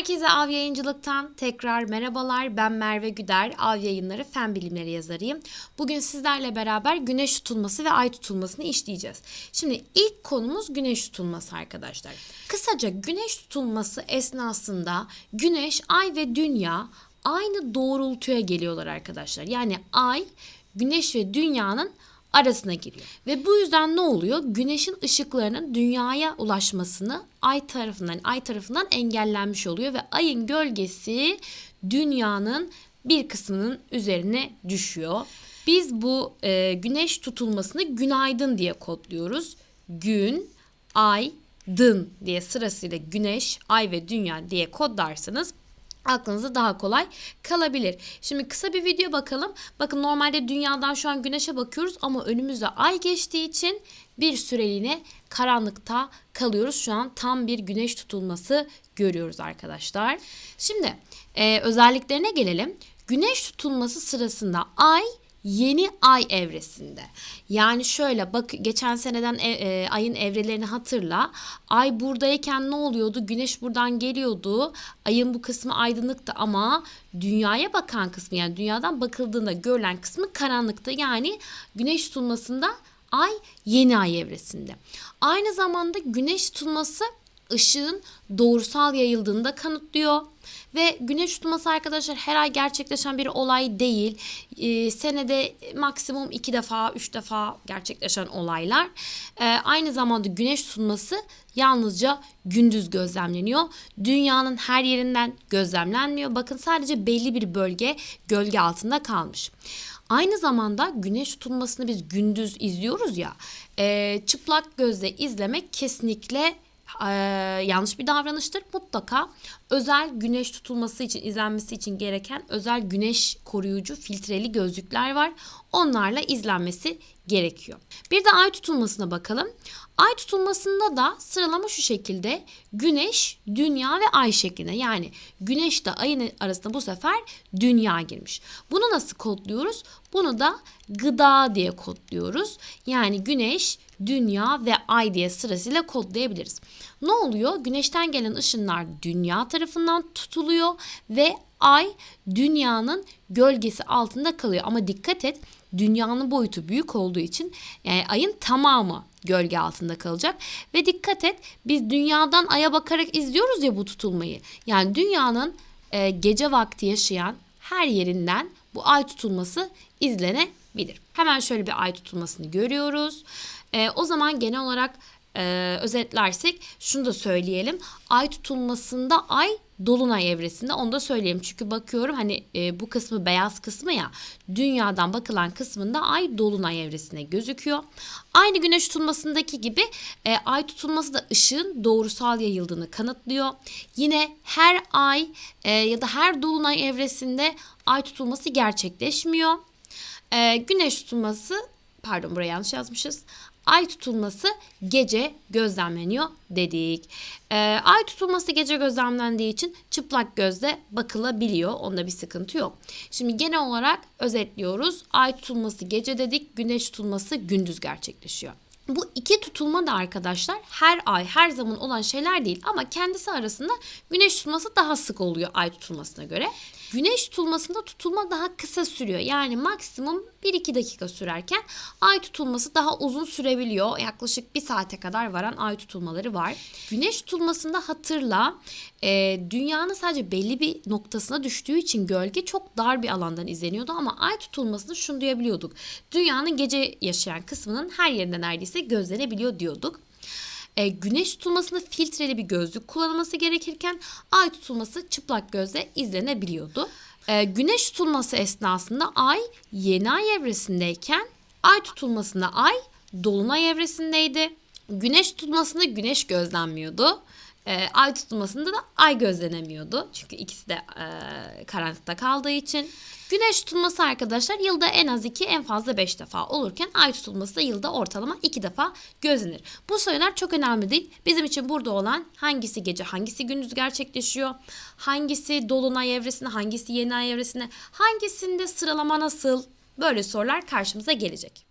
Herkese Av Yayıncılık'tan tekrar merhabalar. Ben Merve Güder, Av Yayınları Fen Bilimleri yazarıyım. Bugün sizlerle beraber güneş tutulması ve ay tutulmasını işleyeceğiz. Şimdi ilk konumuz güneş tutulması arkadaşlar. Kısaca güneş tutulması esnasında güneş, ay ve dünya aynı doğrultuya geliyorlar arkadaşlar. Yani ay, güneş ve dünyanın arasına giriyor. Ve bu yüzden ne oluyor? Güneşin ışıklarının dünyaya ulaşmasını ay tarafından ay tarafından engellenmiş oluyor ve ayın gölgesi dünyanın bir kısmının üzerine düşüyor. Biz bu e, güneş tutulmasını günaydın diye kodluyoruz. Gün, ay, dın diye sırasıyla güneş, ay ve dünya diye kodlarsanız aklınıza daha kolay kalabilir. Şimdi kısa bir video bakalım. Bakın normalde dünyadan şu an güneşe bakıyoruz ama önümüzde ay geçtiği için bir süreliğine karanlıkta kalıyoruz. Şu an tam bir güneş tutulması görüyoruz arkadaşlar. Şimdi e, özelliklerine gelelim. Güneş tutulması sırasında ay yeni ay evresinde. Yani şöyle bak geçen seneden e, e, ayın evrelerini hatırla. Ay buradayken ne oluyordu? Güneş buradan geliyordu. Ayın bu kısmı aydınlıktı ama dünyaya bakan kısmı yani dünyadan bakıldığında görülen kısmı karanlıktı. Yani güneş tutulmasında ay yeni ay evresinde. Aynı zamanda güneş tutulması ışığın doğrusal yayıldığını da kanıtlıyor. Ve güneş tutulması arkadaşlar her ay gerçekleşen bir olay değil. Ee, senede maksimum iki defa, üç defa gerçekleşen olaylar. Ee, aynı zamanda güneş tutulması yalnızca gündüz gözlemleniyor. Dünyanın her yerinden gözlemlenmiyor. Bakın sadece belli bir bölge gölge altında kalmış. Aynı zamanda güneş tutulmasını biz gündüz izliyoruz ya. E, çıplak gözle izlemek kesinlikle yanlış bir davranıştır. Mutlaka özel güneş tutulması için izlenmesi için gereken özel güneş koruyucu filtreli gözlükler var. Onlarla izlenmesi gerekiyor. Bir de ay tutulmasına bakalım. Ay tutulmasında da sıralama şu şekilde güneş, dünya ve ay şeklinde. Yani güneş de ayın arasında bu sefer dünya girmiş. Bunu nasıl kodluyoruz? Bunu da gıda diye kodluyoruz. Yani güneş, dünya ve ay diye sırasıyla kodlayabiliriz. Ne oluyor? Güneşten gelen ışınlar dünya tarafından tutuluyor ve ay dünyanın gölgesi altında kalıyor. Ama dikkat et dünyanın boyutu büyük olduğu için yani ayın tamamı gölge altında kalacak. Ve dikkat et biz dünyadan aya bakarak izliyoruz ya bu tutulmayı. Yani dünyanın e, gece vakti yaşayan her yerinden bu ay tutulması izlenebilir. Hemen şöyle bir ay tutulmasını görüyoruz. E, o zaman genel olarak e, özetlersek şunu da söyleyelim. Ay tutulmasında ay dolunay evresinde onu da söyleyeyim. Çünkü bakıyorum hani e, bu kısmı beyaz kısmı ya dünyadan bakılan kısmında ay dolunay evresine gözüküyor. Aynı güneş tutulmasındaki gibi e, ay tutulması da ışığın doğrusal yayıldığını kanıtlıyor. Yine her ay e, ya da her dolunay evresinde ay tutulması gerçekleşmiyor. E, güneş tutulması pardon buraya yanlış yazmışız ay tutulması gece gözlemleniyor dedik. Ee, ay tutulması gece gözlemlendiği için çıplak gözle bakılabiliyor. Onda bir sıkıntı yok. Şimdi genel olarak özetliyoruz. Ay tutulması gece dedik, güneş tutulması gündüz gerçekleşiyor. Bu iki tutulma da arkadaşlar her ay her zaman olan şeyler değil ama kendisi arasında güneş tutulması daha sık oluyor ay tutulmasına göre. Güneş tutulmasında tutulma daha kısa sürüyor. Yani maksimum 1-2 dakika sürerken ay tutulması daha uzun sürebiliyor. Yaklaşık 1 saate kadar varan ay tutulmaları var. Güneş tutulmasında hatırla e, dünyanın sadece belli bir noktasına düştüğü için gölge çok dar bir alandan izleniyordu ama ay tutulmasını şunu duyabiliyorduk. Dünyanın gece yaşayan kısmının her yerinde neredeyse gözlenebiliyor diyorduk. E, güneş tutulmasında filtreli bir gözlük kullanılması gerekirken ay tutulması çıplak gözle izlenebiliyordu. E, güneş tutulması esnasında ay yeni ay evresindeyken ay tutulmasında ay dolunay evresindeydi. Güneş tutulmasında güneş gözlenmiyordu. E, ay tutulmasında da ay gözlenemiyordu. Çünkü ikisi de e, karanlıkta kaldığı için. Güneş tutulması arkadaşlar yılda en az 2 en fazla 5 defa olurken ay tutulması da yılda ortalama 2 defa gözlenir. Bu sayılar çok önemli değil. Bizim için burada olan hangisi gece hangisi gündüz gerçekleşiyor? Hangisi dolunay evresinde hangisi yeni ay evresinde hangisinde sıralama nasıl? Böyle sorular karşımıza gelecek.